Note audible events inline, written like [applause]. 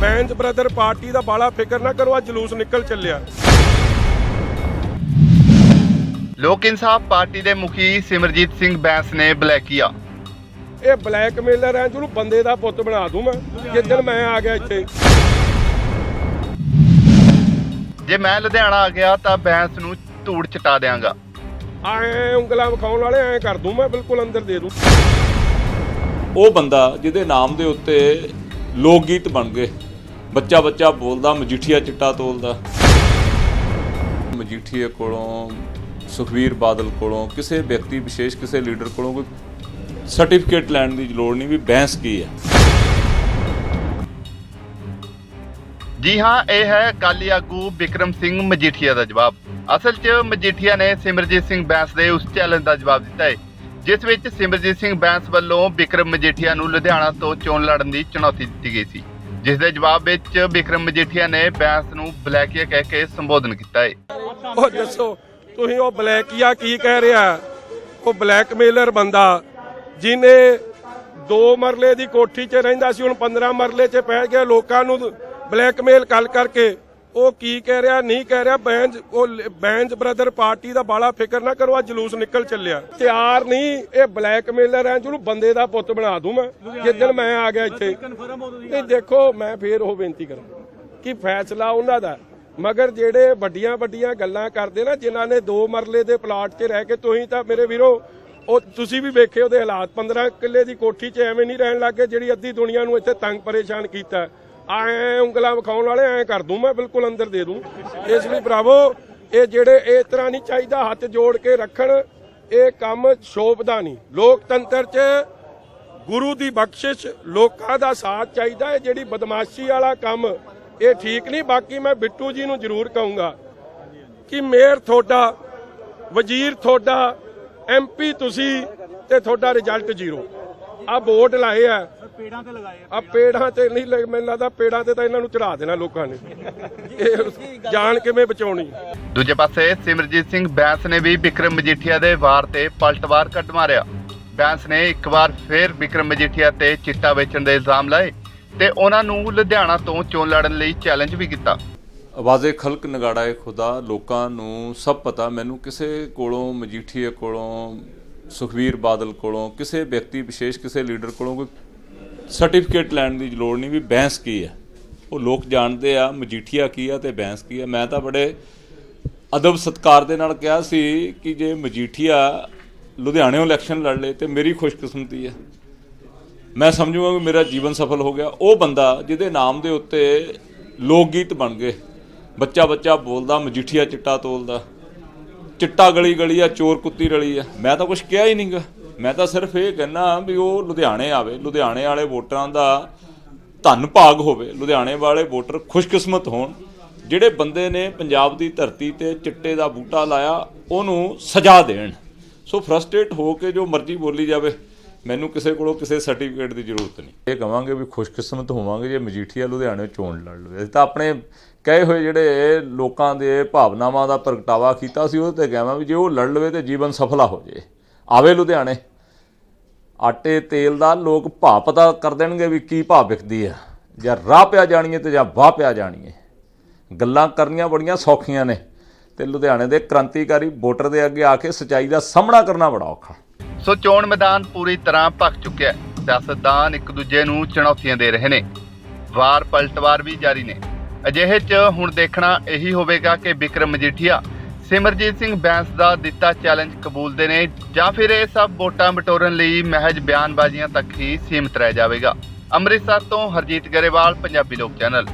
Benz brother party ਦਾ ਬਾਲਾ ਫਿਕਰ ਨਾ ਕਰੋ ਆ ਜਲੂਸ ਨਿਕਲ ਚੱਲਿਆ। ਲੋਕ ਇਨਸਾਫ ਪਾਰਟੀ ਦੇ ਮੁਖੀ ਸਿਮਰਜੀਤ ਸਿੰਘ ਬੈਂਸ ਨੇ ਬਲੈਕੀਆ ਇਹ ਬਲੈਕਮੇਲਰ ਹੈ ਜਿਹਨੂੰ ਬੰਦੇ ਦਾ ਪੁੱਤ ਬਣਾ ਦੂੰ ਮੈਂ ਜਿੱਦਣ ਮੈਂ ਆ ਗਿਆ ਇੱਥੇ। ਜੇ ਮੈਂ ਲੁਧਿਆਣਾ ਆ ਗਿਆ ਤਾਂ ਬੈਂਸ ਨੂੰ ਧੂੜ ਚਟਾ ਦਿਆਂਗਾ। ਐ ਉਂਗਲਾਂ ਵਿਖਾਉਣ ਵਾਲੇ ਐ ਕਰ ਦੂੰ ਮੈਂ ਬਿਲਕੁਲ ਅੰਦਰ ਦੇ ਦੂੰ। ਉਹ ਬੰਦਾ ਜਿਹਦੇ ਨਾਮ ਦੇ ਉੱਤੇ ਲੋਕ ਗੀਤ ਬਣ ਗਏ। ਬੱਚਾ ਬੱਚਾ ਬੋਲਦਾ, ਮਜੀਠੀਆ ਚਿੱਟਾ ਤੋਲਦਾ। ਮਜੀਠੀਏ ਕੋਲੋਂ, ਸੁਖਵੀਰ ਬਾਦਲ ਕੋਲੋਂ, ਕਿਸੇ ਵਿਅਕਤੀ, ਵਿਸ਼ੇਸ਼ ਕਿਸੇ ਲੀਡਰ ਕੋਲੋਂ ਕੋਈ ਸਰਟੀਫਿਕੇਟ ਲੈਣ ਦੀ ਲੋੜ ਨਹੀਂ ਵੀ ਬਹਿਸ ਕੀ ਹੈ। ਜੀ ਹਾਂ, ਇਹ ਹੈ ਅਕਾਲੀ ਆਗੂ ਵਿਕਰਮ ਸਿੰਘ ਮਜੀਠੀਆ ਦਾ ਜਵਾਬ। ਅਸਲ 'ਚ ਮਜੀਠੀਆ ਨੇ ਸਿਮਰਜੀਤ ਸਿੰਘ ਬੈਂਸ ਦੇ ਉਸ ਚੈਲੰਜ ਦਾ ਜਵਾਬ ਦਿੱਤਾ ਹੈ, ਜਿਸ ਵਿੱਚ ਸਿਮਰਜੀਤ ਸਿੰਘ ਬੈਂਸ ਵੱਲੋਂ ਵਿਕਰਮ ਮਜੀਠੀਆ ਨੂੰ ਲੁਧਿਆਣਾ ਤੋਂ ਚੋਣ ਲੜਨ ਦੀ ਚੁਣੌਤੀ ਦਿੱਤੀ ਗਈ ਸੀ। ਜਿਸ ਦੇ ਜਵਾਬ ਵਿੱਚ ਵਿਕਰਮ ਮਜੀਠੀਆ ਨੇ ਬੈਂਸ ਨੂੰ ਬਲੈਕੀਆ ਕਹਿ ਕੇ ਸੰਬੋਧਨ ਕੀਤਾ ਹੈ ਉਹ ਦੱਸੋ, ਤੁਸੀਂ ਉਹ ਬਲੈਕੀਆ ਕੀ ਕਹਿ ਰਿਹਾ? ਉਹ ਬਲੈਕਮੇਲਰ ਬੰਦਾ, ਜਿਨੇ ਦੋ ਮਰਲੇ ਦੀ ਕੋਠੀ 'ਚ ਰਹਿੰਦਾ ਸੀ, ਹੁਣ 15 ਮਰਲੇ 'ਚ ਪੈ ਗਿਆ, ਲੋਕਾਂ ਨੂੰ ਬਲੈਕਮੇਲ ਕਰ ਕਰਕੇ। ਉਹ ਕੀ ਕਹਿ ਰਿਹਾ ਨਹੀਂ ਕਹਿ ਰਿਹਾ ਬੈਂਜ ਉਹ ਬੈਂਜ ਬ੍ਰਦਰ ਪਾਰਟੀ ਦਾ ਬਾਲਾ ਫਿਕਰ ਨਾ ਕਰੋ ਆ ਜਲੂਸ ਨਿਕਲ ਚੱਲਿਆ। ਤਿਆਰ ਨਹੀਂ ਇਹ ਬਲੈਕਮੇਲਰ ਹੈ ਜਿਹਨੂੰ ਬੰਦੇ ਦਾ ਪੁੱਤ ਬਣਾ ਦੂੰ ਮੈਂ। ਜਿੱਦਣ ਮੈਂ ਆ ਗਿਆ ਇੱਥੇ। ਨਹੀਂ ਦੇਖੋ ਮੈਂ ਫੇਰ ਉਹ ਬੇਨਤੀ ਕਰਾਂ ਕਿ ਫੈਸਲਾ ਉਹਨਾਂ ਦਾ ਮਗਰ ਜਿਹੜੇ ਵੱਡੀਆਂ ਵੱਡੀਆਂ ਗੱਲਾਂ ਕਰਦੇ ਨਾ ਜਿਨ੍ਹਾਂ ਨੇ ਦੋ ਮਰਲੇ ਦੇ ਪਲਾਟ 'ਚ ਰਹਿ ਕੇ ਤੁਸੀਂ ਤਾਂ ਮੇਰੇ ਵੀਰੋ ਉਹ ਤੁਸੀਂ ਵੀ ਵੇਖੇ ਉਹਦੇ ਹਾਲਾਤ। 15 ਕਿੱਲੇ ਦੀ ਕੋਠੀ 'ਚ ਐਵੇਂ ਨਹੀਂ ਰਹਿਣ ਲੱਗੇ ਜਿਹੜੀ ਅੱਧੀ ਦੁਨੀਆ ਨੂੰ ਇੱਥੇ ਤੰਗ ਪਰੇਸ਼ਾਨ ਕੀਤਾ। ਆਏ ਉਂਗਲਾਂ ਵਿਖਾਉਣ ਵਾਲੇ ਐ ਕਰ ਦੂੰ, ਮੈਂ ਬਿਲਕੁਲ ਅੰਦਰ ਦੇ ਦੂੰ। ਇਸ ਲਈ ਭਰਾਵੋ, ਇਹ ਜਿਹੜੇ ਇਸ ਤਰ੍ਹਾਂ ਨਹੀਂ ਚਾਹੀਦਾ ਹੱਥ ਜੋੜ ਕੇ ਰੱਖਣ, ਇਹ ਕੰਮ ਸ਼ੋਭਦਾ ਨਹੀਂ। ਲੋਕਤੰਤਰ 'ਚ ਗੁਰੂ ਦੀ ਬਖਸ਼ਿਸ਼ ਲੋਕਾਂ ਦਾ ਸਾਥ ਚਾਹੀਦਾ ਹੈ ਜਿਹੜੀ ਬਦਮਾਸ਼ੀ ਵਾਲਾ ਕੰਮ, ਇਹ ਠੀਕ ਨਹੀਂ। ਬਾਕੀ ਮੈਂ ਬਿੱਟੂ ਜੀ ਨੂੰ ਜ਼ਰੂਰ ਕਹੂੰਗਾ ਕਿ ਮੇਅਰ ਤੁਹਾਡਾ, ਵਜ਼ੀਰ ਤੁਹਾਡਾ ਐਮਪੀ ਤੁਸੀਂ ਤੇ ਤੁਹਾਡਾ ਰਿਜ਼ਲਟ ਜ਼ੀਰੋ। ਆ ਵੋਟ ਲਾਏ ਆ। ਪੇੜਾਂ ਤੇ ਲਗਾਏ ਆ ਪੇੜਾਂ ਤੇ ਨਹੀਂ ਲੱਗ- ਮੈਨੂੰ ਲੱਗਦਾ ਪੇੜਾਂ ਤੇ ਤਾਂ ਇਹਨਾਂ ਨੂੰ ਚੜਾ ਦੇਣਾ ਲੋਕਾਂ ਨੇ। [laughs] ਇਹ ਜਾਣ ਕਿਵੇਂ ਬਚਾਉਣੀ। ਦੂਜੇ ਪਾਸੇ ਸਿਮਰਜੀਤ ਸਿੰਘ ਬੈਂਸ ਨੇ ਵੀ ਵਿਕਰਮ ਮਜੀਠੀਆ ਦੇ ਵਾਰ ਤੇ ਪਲਟਵਾਰ ਕੱਢ ਮਾਰਿਆ। ਬੈਂਸ ਨੇ ਇੱਕ ਵਾਰ ਫੇਰ ਵਿਕਰਮ ਮਜੀਠੀਆ ਤੇ ਚਿੱਟਾ ਵੇਚਣ ਦੇ ਇਲਜ਼ਾਮ ਲਾਏ ਤੇ ਉਹਨਾਂ ਨੂੰ ਲੁਧਿਆਣਾ ਤੋਂ ਚੋਣ ਲੜਨ ਲਈ ਚੈਲੰਜ ਵੀ ਕੀਤਾ। ਆਵਾਜ਼ੇ ਖਲਕ ਨਗਾੜਾ ਏ ਖੁਦਾ ਲੋਕਾਂ ਨੂੰ ਸਭ ਪਤਾ ਮੈਨੂੰ ਕਿਸੇ ਕੋਲੋਂ ਮਜੀਠੀਏ ਕੋਲੋਂ ਸੁਖਵੀਰ ਬਾਦਲ ਕੋਲੋਂ ਕਿਸੇ ਵਿਅਕਤੀ, ਵਿਸ਼ੇਸ਼ ਕਿਸੇ ਲੀਡਰ ਕੋਲੋਂ ਕੋਈ ਸਰਟੀਫਿਕੇਟ ਲੈਣ ਦੀ ਲੋੜ ਨਹੀਂ ਵੀ ਬੈਂਸ ਕੀ ਹੈ? ਉਹ ਲੋਕ ਜਾਣਦੇ ਆ, ਮਜੀਠੀਆ ਕੀ ਆ ਤੇ ਬੈਂਸ ਕੀ ਆ। ਮੈਂ ਤਾਂ ਬੜੇ ਅਦਬ ਸਤਕਾਰ ਦੇ ਨਾਲ ਕਿਹਾ ਸੀ ਕਿ ਜੇ ਮਜੀਠੀਆ ਲੁਧਿਆਣਿਓਂ ਇਲੈਕਸ਼ਨ ਲੜ ਲੇ ਤੇ ਮੇਰੀ ਖੁਸ਼ਕਿਸਮਤੀ ਹੈ। ਮੈਂ ਸਮਝੂਗਾ ਕਿ ਮੇਰਾ ਜੀਵਨ ਸਫਲ ਹੋ ਗਿਆ। ਉਹ ਬੰਦਾ ਜਿਹਦੇ ਨਾਮ ਦੇ ਉੱਤੇ ਲੋਕ ਗੀਤ ਬਣ ਗਏ। ਬੱਚਾ ਬੱਚਾ ਬੋਲਦਾ, ਮਜੀਠੀਆ ਚਿੱਟਾ ਤੋਲਦਾ। ਚਿੱਟਾ ਗਲੀ ਗਲੀ ਆ, ਚੋਰ ਕੁੱਤੀ ਰਲੀ ਆ। ਮੈਂ ਤਾਂ ਕੁਝ ਕਿਹਾ ਹੀ ਨਹੀਂਗਾ ਮੈਂ ਤਾਂ ਸਿਰਫ ਇਹ ਕਹਿਣਾ ਵੀ ਉਹ ਲੁਧਿਆਣੇ ਆਵੇ। ਲੁਧਿਆਣੇ ਵਾਲੇ ਵੋਟਰਾਂ ਦਾ ਧੰਨ ਭਾਗ ਹੋਵੇ। ਲੁਧਿਆਣੇ ਵਾਲੇ ਵੋਟਰ ਖੁਸ਼ਕਿਸਮਤ ਹੋਣ। ਜਿਹੜੇ ਬੰਦੇ ਨੇ ਪੰਜਾਬ ਦੀ ਧਰਤੀ ਤੇ ਚਿੱਟੇ ਦਾ ਬੂਟਾ ਲਾਇਆ, ਉਹਨੂੰ ਸਜ਼ਾ ਦੇਣ। ਸੋ ਫਰਸਟ੍ਰੇਟ ਹੋ ਕੇ ਜੋ ਮਰਜ਼ੀ ਬੋਲੀ ਜਾਵੇ ਮੈਨੂੰ ਕਿਸੇ ਕੋਲੋਂ ਕਿਸੇ ਸਰਟੀਫਿਕੇਟ ਦੀ ਜ਼ਰੂਰਤ ਨਹੀਂ। ਇਹ ਕਵਾਂਗੇ ਵੀ ਖੁਸ਼ਕਿਸਮਤ ਹੋਵਾਂਗੇ ਜੇ ਮਜੀਠੀਆ ਲੁਧਿਆਣੇ ਚੋਣ ਲੜ ਲਵੇ। ਅਸੀਂ ਤਾਂ ਆਪਣੇ ਕਹੇ ਹੋਏ ਜਿਹੜੇ ਲੋਕਾਂ ਦੇ ਭਾਵਨਾਵਾਂ ਦਾ ਪ੍ਰਗਟਾਵਾ ਕੀਤਾ ਸੀ, ਉਹਦੇ ਤੇ ਕਹਾਂ ਵੀ ਜੇ ਉਹ ਲੜ ਲਵੇ ਤੇ ਜੀਵਨ ਸਫਲਾ ਹੋ ਜੇ। ਆਵੇ ਲੁਧਿਆਣੇ। ਆਟੇ ਤੇਲ ਦਾ ਲੋਕ ਭਾਅ ਪਤਾ ਕਰ ਦੇਣਗੇ ਵੀ ਕੀ ਭਾਅ ਵਿਕਦੀ ਆ। ਜਾਂ ਰਾਹ ਪਿਆ ਜਾਣੀਏ ਤੇ ਜਾਂ ਵਾਹ ਪਿਆ ਜਾਣੀਏ। ਗੱਲਾਂ ਕਰਨੀਆਂ ਬੜੀਆਂ ਸੌਖੀਆਂ ਨੇ। ਤੇ ਲੁਧਿਆਣੇ ਦੇ ਕ੍ਰਾਂਤੀਕਾਰੀ ਵੋਟਰ ਦੇ ਅੱਗੇ ਆ ਕੇ ਸਚਾਈ ਦਾ ਸਾਹਮਣਾ ਕਰਨਾ ਬੜਾ ਔਖਾ। ਸੋ ਚੋਣ ਮੈਦਾਨ ਪੂਰੀ ਤਰ੍ਹਾਂ ਭਖ ਚੁੱਕਿਆ ਹੈ। ਸਿਆਸਤਦਾਨ ਇੱਕ ਦੂਜੇ ਨੂੰ ਚੁਣੌਤੀਆਂ ਦੇ ਰਹੇ ਨੇ। ਵਾਰ ਪਲਟਵਾਰ ਵੀ ਜਾਰੀ ਨੇ। ਅਜਿਹੇ 'ਚ ਹੁਣ ਦੇਖਣਾ ਇਹੀ ਹੋਵੇਗਾ ਕਿ ਵਿਕਰਮ ਮਜੀਠੀਆ ਸਿਮਰਜੀਤ ਸਿੰਘ ਬੈਂਸ ਦਾ ਦਿੱਤਾ ਚੈਲੰਜ ਕਬੂਲਦੇ ਨੇ ਜਾਂ ਫਿਰ ਇਹ ਸਭ ਵੋਟਾਂ ਬਟੋਰਨ ਲਈ ਮਹਿਜ ਬਿਆਨਬਾਜ਼ੀਆਂ ਤੱਕ ਹੀ ਸੀਮਿਤ ਰਹਿ ਜਾਵੇਗਾ। ਅੰਮ੍ਰਿਤਸਰ ਤੋਂ ਹਰਜੀਤ ਗਰੇਵਾਲ, ਪੰਜਾਬੀ ਲੋਕ ਚੈਨਲ।